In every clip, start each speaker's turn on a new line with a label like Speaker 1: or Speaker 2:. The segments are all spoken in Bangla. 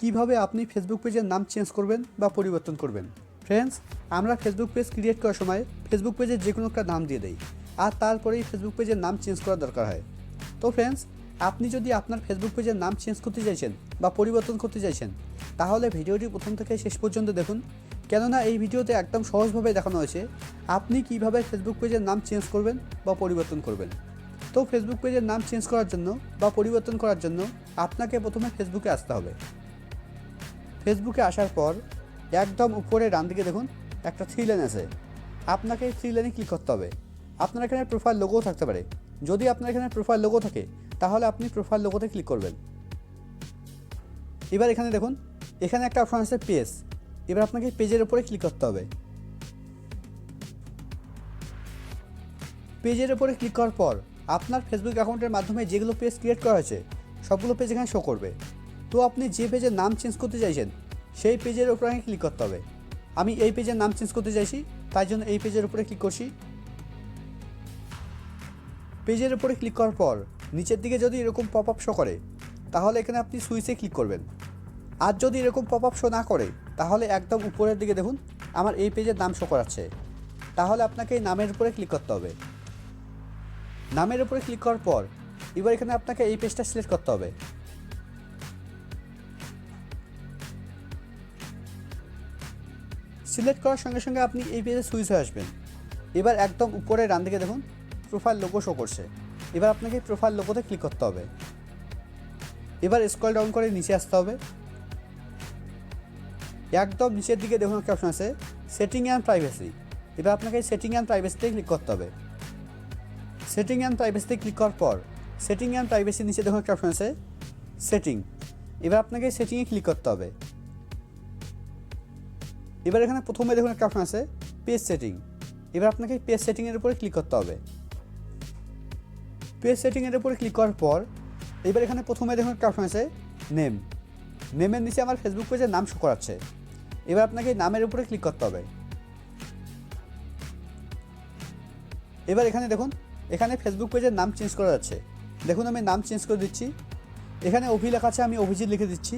Speaker 1: কীভাবে আপনি ফেসবুক পেজের নাম চেঞ্জ করবেন বা পরিবর্তন করবেন? ফ্রেন্ডস আমরা ফেসবুক পেজ ক্রিয়েট করার সময় ফেসবুক পেজের যে কোনো একটা নাম দিয়ে দেই, আর তারপরেই ফেসবুক পেজের নাম চেঞ্জ করা দরকার হয়। তো ফ্রেন্ডস আপনি যদি আপনার ফেসবুক পেজের নাম চেঞ্জ করতে চাইছেন বা পরিবর্তন করতে চাইছেন, তাহলে ভিডিওটি প্রথম থেকে শেষ পর্যন্ত দেখুন। কেননা এই ভিডিওতে একদম সহজভাবে দেখানো হয়েছে আপনি কীভাবে ফেসবুক পেজের নাম চেঞ্জ করবেন বা পরিবর্তন করবেন। তো ফেসবুক পেজের নাম চেঞ্জ করার জন্য বা পরিবর্তন করার জন্য আপনাকে প্রথমে ফেসবুকে আসতে হবে। ফেসবুকে আসার পর একদম উপরে ডান দিকে দেখুন, একটা থ্রি লাইন আছে। আপনাকে এই থ্রি লাইনে ক্লিক করতে হবে? আপনার এখানে প্রোফাইল লোগো থাকতে পারে। যদি আপনার এখানে প্রোফাইল লোগো থাকে, তাহলে আপনি প্রোফাইল লোগোতে ক্লিক করবেন। এবার এখানে দেখুন, এখানে একটা অপশন আছে পেজ এবার আপনাকে পেজের উপরে ক্লিক করতে হবে। পেজের উপরে ক্লিক করার পর আপনার ফেসবুক অ্যাকাউন্টের মাধ্যমে যেগুলো পেজ ক্রিয়েট করা হয়েছে, সবগুলো পেজ এখানে শো করবে। তো আপনি যে পেজের নাম চেঞ্জ করতে চাইছেন, সেই পেজের উপরে আমাকে ক্লিক করতে হবে। আমি এই পেজের নাম চেঞ্জ করতে চাইছি, তাই জন্য এই পেজের উপরে ক্লিক করছি। পেজের উপরে ক্লিক করার পর নিচের দিকে যদি এরকম পপ আপ শো করে, তাহলে এখানে আপনি সুইচে ক্লিক করবেন। আর যদি এরকম পপ আপ শো না করে, তাহলে একদম উপরের দিকে দেখুন, আমার এই পেজের নাম শো করাচ্ছে। তাহলে আপনাকে এই নামের উপরে ক্লিক করতে হবে। নামের উপরে ক্লিক করার পর, এবার এখানে আপনাকে এই পেজটা সিলেক্ট করতে হবে। সিলেক্ট করার সঙ্গে সঙ্গে আপনি এই পেজে সুইচ হয়ে আসবেন। এবার একদম উপরে ডান দিকে দেখুন প্রোফাইল লোগো শো করছে। এবার আপনাকে প্রোফাইল লোগোতে ক্লিক করতে হবে। এবার স্ক্রল ডাউন করে নিচে আসতে হবে। একদম নিচের দিকে দেখুন একটা অপশন আছে সেটিং অ্যান্ড প্রাইভেসি এবার আপনাকে সেটিং অ্যান্ড প্রাইভেসিতে ক্লিক করতে হবে। সেটিং অ্যান্ড প্রাইভেসিতে ক্লিক করার পর সেটিং অ্যান্ড প্রাইভেসি নিচে দেখুন একটা অপশন আছে সেটিং এবার আপনাকে সেটিংয়ে ক্লিক করতে হবে। এবার এখানে প্রথমে দেখুন একটা অপশন আছে পেজ সেটিং। এবার আপনাকে পেজ সেটিংয়ের উপরে ক্লিক করতে হবে। পেজ সেটিংয়ের উপরে ক্লিক করার পর এবার এখানে প্রথমে দেখুন একটা অপশন আছে নেম। নেমের নিচে আমার ফেসবুক পেজের নাম শো করাচ্ছে। এবার আপনাকে নামের উপরে ক্লিক করতে হবে। এবার এখানে দেখুন, এখানে ফেসবুক পেজের নাম চেঞ্জ করা যাচ্ছে। দেখুন আমি নাম চেঞ্জ করে দিচ্ছি। এখানে অভি লেখা আছে, আমি অভিজিৎ লিখে দিচ্ছি।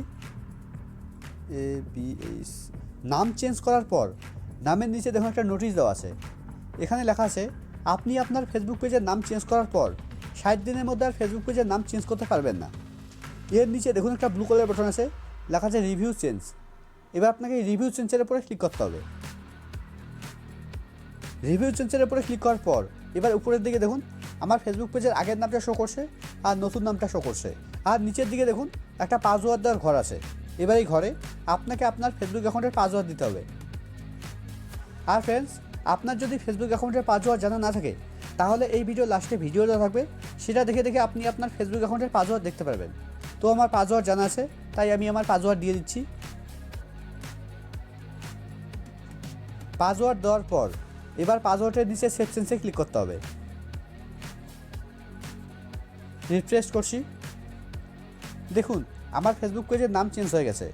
Speaker 1: এ বি এইচ নাম চেঞ্জ করার পর নামের নিচে দেখুন একটা নোটিশ দেওয়া আছে। এখানে লেখা আছে, আপনি আপনার ফেসবুক পেজের নাম চেঞ্জ করার পর ষাট দিনের মধ্যে আর ফেসবুক পেজের নাম চেঞ্জ করতে পারবেন না। এর নিচে দেখুন একটা ব্লু কালার বাটন আছে, লেখা আছে রিভিউ চেঞ্জ এবার আপনাকে রিভিউ চেঞ্জের উপরে ক্লিক করতে হবে। রিভিউ চেঞ্জের উপরে ক্লিক করার পর এবার উপরের দিকে দেখুন, আমার ফেসবুক পেজের আগের নামটা শো করছে আর নতুন নামটা শো করছে। আর নিচের দিকে দেখুন, একটা পাসওয়ার্ড দেওয়ার ঘর আছে। এবার এই ঘরে আপনাকে আপনার ফেসবুক অ্যাকাউন্টের পাসওয়ার্ড দিতে হবে। আর ফ্রেন্ডস আপনার যদি ফেসবুক অ্যাকাউন্টের পাসওয়ার্ড জানা না থাকে, তাহলে এই ভিডিও লাস্টে ভিডিও দেওয়া থাকবে, সেটা দেখে দেখে আপনি আপনার ফেসবুক অ্যাকাউন্টের পাসওয়ার্ড দেখতে পারবেন। তো আমার পাসওয়ার্ড জানা আছে, তাই আমি আমার পাসওয়ার্ড দিয়ে দিচ্ছি। পাসওয়ার্ড দেওয়ার পর, এবার পাসওয়ার্ডের নিচে সেভ চেঞ্জে ক্লিক করতে হবে। রিফ্রেশ করছি। দেখুন আমার ফেসবুক পেজের নাম চেঞ্জ হয়ে গেছে।